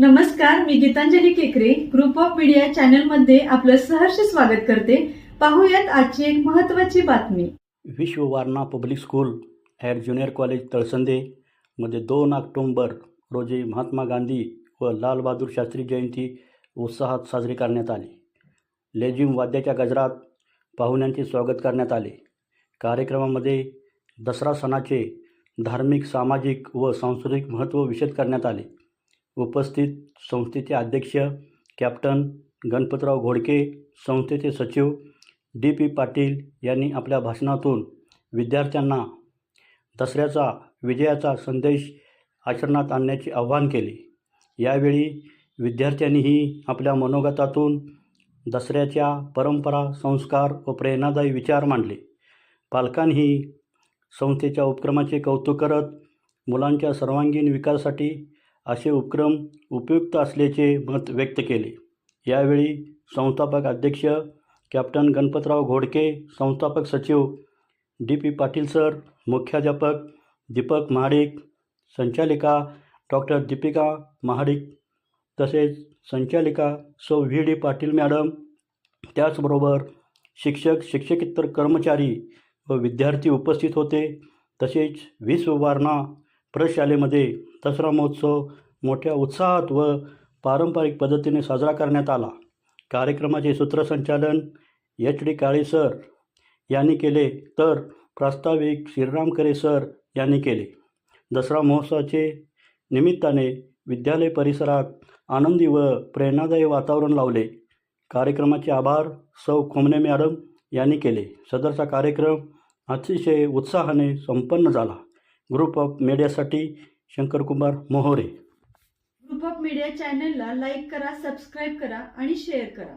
नमस्कार मी गीतांजली केकरे. Group of media चॅनलमध्ये आपलं सहर्ष स्वागत करते. पाहूयात आजची एक महत्वाची बातमी. Vishwa Warana public school at junior college Talsande मध्ये दोन ऑक्टोंबर रोजी महात्मा गांधी व लालबहादूर शास्त्री जयंती उत्साहात साजरी करण्यात आली. लेझिम वाद्याच्या गजरात पाहुण्यांचे स्वागत करण्यात आले. कार्यक्रमामध्ये दसरा सणाचे धार्मिक सामाजिक व सांस्कृतिक महत्त्व विशद करण्यात आले. उपस्थित संस्थेचे अध्यक्ष कॅप्टन गणपतराव घोडके संस्थेचे सचिव डी पी पाटील यांनी आपल्या भाषणातून विद्यार्थ्यांना दसऱ्याचा विजयाचा संदेश आचरणात आणण्याचे आवाहन केले. यावेळी विद्यार्थ्यांनीही आपल्या मनोगतातून दसऱ्याच्या परंपरा संस्कार व प्रेरणादायी विचार मांडले. पालकांनीही संस्थेच्या उपक्रमाचे कौतुक करत मुलांच्या सर्वांगीण विकासासाठी असे उपक्रम उपयुक्त असल्याचे मत व्यक्त केले. यावेळी संस्थापक अध्यक्ष कॅप्टन गणपतराव घोडके संस्थापक सचिव डी पी पाटील सर मुख्याध्यापक दीपक महाडिक संचालिका डॉक्टर दीपिका महाडिक तसेच संचालिका सौ व्ही डी पाटील मॅडम त्याचबरोबर शिक्षक शिक्षकेतर कर्मचारी व विद्यार्थी उपस्थित होते. तसेच वीस वारणा प्रशालेमध्ये दसरा महोत्सव मोठ्या उत्साहात व पारंपरिक पद्धतीने साजरा करण्यात आला. कार्यक्रमाचे सूत्रसंचालन एच डी काळे सर यांनी केले तर प्रास्ताविक श्रीराम करे सर यांनी केले. दसरा महोत्सवाचे निमित्ताने विद्यालय परिसरात आनंदी व प्रेरणादायी वातावरण लावले. कार्यक्रमाचे आभार सौ खोमने मॅडम यांनी केले. सदरचा कार्यक्रम अतिशय उत्साहाने संपन्न झाला. Group of मीडियासाठी Shankarkumar Mohore. Group of media चॅनलला लाईक करा सबस्क्राईब करा आणि शेअर करा.